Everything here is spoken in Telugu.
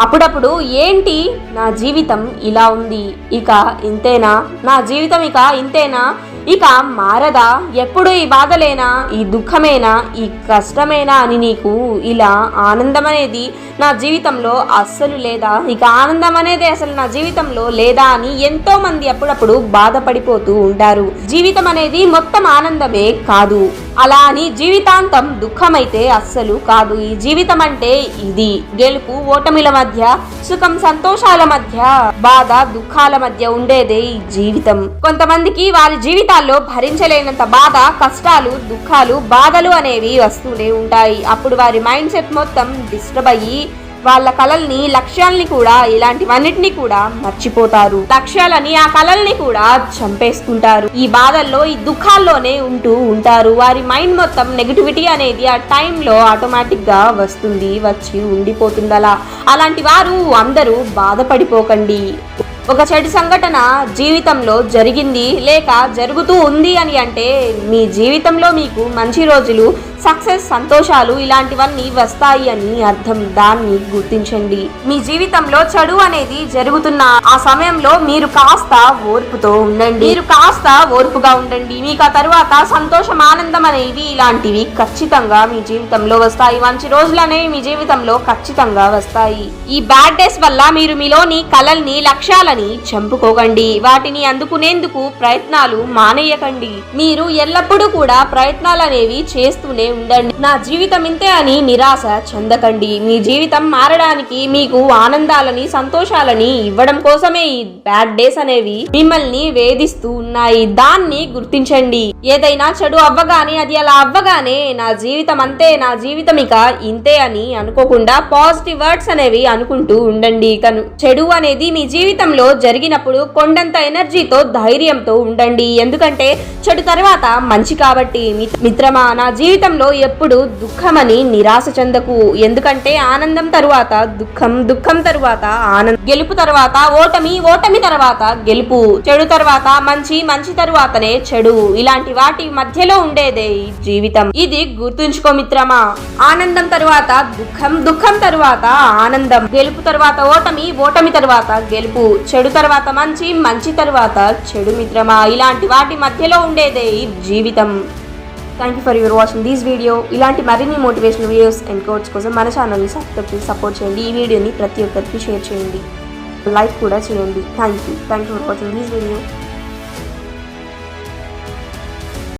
అప్పుడప్పుడు ఏంటి నా జీవితం ఇలా ఉంది? ఇక ఇంతేనా? నా జీవితం ఇక ఇంతేనా? ఇక మారదా? ఎప్పుడు ఈ బాధలేనా? ఈ దుఃఖమేనా? ఈ కష్టమేనా అని నీకు ఇలా ఆనందం అనేది నా జీవితంలో అస్సలు లేదా? ఇక ఆనందం అనేది అసలు నా జీవితంలో లేదా అని ఎంతో మంది అప్పుడప్పుడు బాధపడిపోతూ ఉంటారు. జీవితం అనేది మొత్తం ఆనందమే కాదు. అలా అని జీవితాంతం దుఃఖమైతే అస్సలు కాదు. ఈ జీవితం అంటే ఇది. గెలుపు ఓటమిల మధ్య సుఖం సంతోషాల మధ్య బాధ దుఃఖాల మధ్య ఉండేదే ఈ జీవితం. కొంతమందికి వారి జీవితాల్లో భరించలేనంత బాధ కష్టాలు దుఃఖాలు బాధలు అనేవి వస్తూనే ఉంటాయి. అప్పుడు వారి మైండ్ సెట్ మొత్తం డిస్టర్బ్ అయ్యి వాళ్ళ కలల్ని లక్ష్యాల్ని కూడా ఇలాంటివన్నిటిని కూడా మర్చిపోతారు. లక్ష్యాలని ఆ కలల్ని కూడా చంపేసుకుంటారు ఈ బాధల్లో ఈ దుఃఖాల్లోనే ఉంటూ ఉంటారు. వారి మైండ్ మొత్తం నెగిటివిటీ అనేది ఆ టైంలో ఆటోమేటిక్గా వస్తుంది వచ్చి ఉండిపోతుంది అలా అలాంటి వారు అందరూ బాధపడిపోకండి. ఒక చెడు సంఘటన జీవితంలో జరిగింది లేక జరుగుతూ ఉంది అని అంటే మీ జీవితంలో మీకు మంచి రోజులు సక్సెస్ సంతోషాలు ఇలాంటివన్నీ వస్తాయి అని అర్థం. దాన్ని గుర్తించండి. మీ జీవితంలో చెడు అనేది జరుగుతున్న ఆ సమయంలో మీరు కాస్త ఓర్పుతో ఉండండి. మీరు కాస్త ఓర్పుగా ఉండండి. మీకు ఆ తర్వాత సంతోషం ఆనందం అనేవి ఇలాంటివి ఖచ్చితంగా మీ జీవితంలో వస్తాయి. మంచి రోజులు అనేవి మీ జీవితంలో ఖచ్చితంగా వస్తాయి. ఈ బ్యాడ్ డేస్ వల్ల మీరు మీలోని కలల్ని లక్ష్యాలని చంపుకోకండి. వాటిని అందుకునేందుకు ప్రయత్నాలు మానేయకండి. మీరు ఎల్లప్పుడూ కూడా ప్రయత్నాలు అనేవి చేస్తూనే ఉండండి. నా జీవితం ఇంతే అని నిరాశ చెందకండి. మీ జీవితం మారడానికి మీకు ఆనందాలని సంతోషాలని ఇవ్వడం కోసమే ఈ బ్యాడ్ డేస్ అనేవి మిమ్మల్ని వేధిస్తూ ఉన్నాయి. దాన్ని గుర్తించండి. ఏదైనా చెడు అవ్వగానే అది అలా అవ్వగానే నా జీవితం అంతే నా జీవితం ఇక ఇంతే అని అనుకోకుండా పాజిటివ్ వర్డ్స్ అనేవి అనుకుంటూ ఉండండి. కను చెడు అనేది మీ జీవితంలో జరిగినప్పుడు కొండంత ఎనర్జీతో ధైర్యంతో ఉండండి. ఎందుకంటే చెడు తర్వాత మంచి కాబట్టి. మిత్రమా నా జీవితంలో ఎప్పుడు దుఃఖమని నిరాశ చెందకు. ఎందుకంటే ఆనందం తరువాత దుఃఖం దుఃఖం తరువాత ఆనందం. గెలుపు తర్వాత ఓటమి ఓటమి తర్వాత గెలుపు. చెడు తర్వాత మంచి మంచి తరువాతనే చెడు. ఇలాంటి వాటి మధ్యలో ఉండేదే ఈ జీవితం. ఇది గుర్తుంచుకో మిత్రమా. ఆనందం తరువాత దుఃఖం దుఃఖం తరువాత ఆనందం. గెలుపు తర్వాత ఓటమి ఓటమి తరువాత గెలుపు. చెడు తర్వాత మంచి మంచి తరువాత చెడు మిత్రమా? ఇలాంటి వాటి మధ్యలో ఉండేదే జీవితం. Thank you for your watching these video ఇలాంటి మరిన్ని మోటివేషనల్ వీడియోస్ అండ్ కోడ్స్ కోసం మన ఛానల్ని సబ్స్క్రైబ్ చేసి సపోర్ట్ చేయండి. ఈ వీడియోని ప్రతి ఒక్కరికి షేర్ చేయండి. లైక్ కూడా చేయండి. Thank you thank you for watching these video